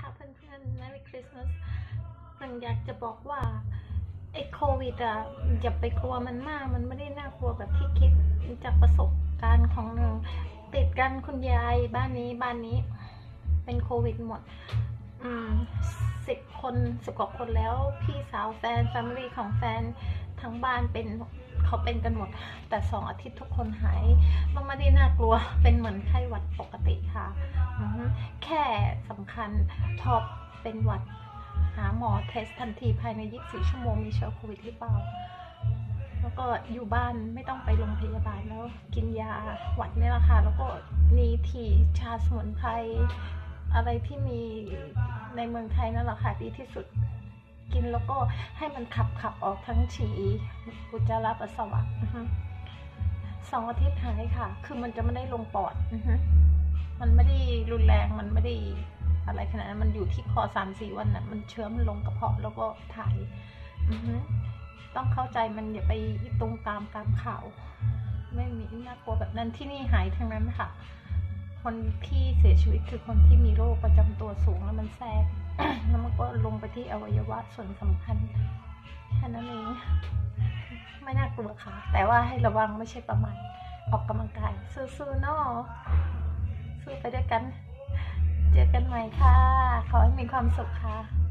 ค่ะเพื่อนๆ Merry Christmas หนังอยากจะบอกว่าไอ้โควิดอะอย่าไปกลัวมันมาก มันไม่ได้น่ากลัวแบบที่คิดจากประสบการณ์ของหนึ่งติดกันคุณยายบ้านนี้บ้านนี้ เป็นโควิดหมด อืมสิบคนสิบกว่าคนแล้ว พี่สาวแฟนแฟมิลี่ของแฟนทั้งบ้านเป็นเขาเป็นกันหมด แต่สองอาทิตย์ทุกคนหายมันไม่ได้น่ากลัวเป็นเหมือนไข้หวัดปกติ แค่สำคัญพอปเป็นหวัด หาหมอเทสทันทีภายใน 24 ชั่วโมงมีเชื้อโควิดหรือเปล่า แล้วก็อยู่บ้านไม่ต้องไปโรงพยาบาลแล้ว กินยาหวัดนี่แหละค่ะ แล้วก็มีทีชาสมุนไพรอะไรที่มีในเมืองไทยนั่นแหละค่ะดีที่สุดกินแล้วก็ให้มันขับขับออกทั้งฉี่อุจจาระปัสสาวะสองอาทิตย์หายค่ะ คือมันจะไม่ได้ลงปอดมันไม่ได้ รุนแรงมันไม่ได้อะไรขนาดนั้นมันอยู่ที่คอสามสี่วันน่ะ มันเชื้อมันลงกระเพาะแล้วก็ถ่ายต้องเข้าใจมันอย่าไปตรงตามตามข่าวไม่มีน่ากลัวแบบนั้นที่นี่หายทั้งนั้นค่ะ คนที่เสียชีวิตคือคนที่มีโรคประจำตัวสูงแล้วมันแทรกแล้วมันก็ลงไปที่อวัยวะส่วนสำคัญแค่นั้นเองไม่น่ากลัวค่ะ แต่ว่าให้ระวังไม่ใช่ประมาทออกกำลังกายสู้ๆเนาะ สู้ไปด้วยกัน เจอกันใหม่ค่ะ ขอให้มีความสุขค่ะ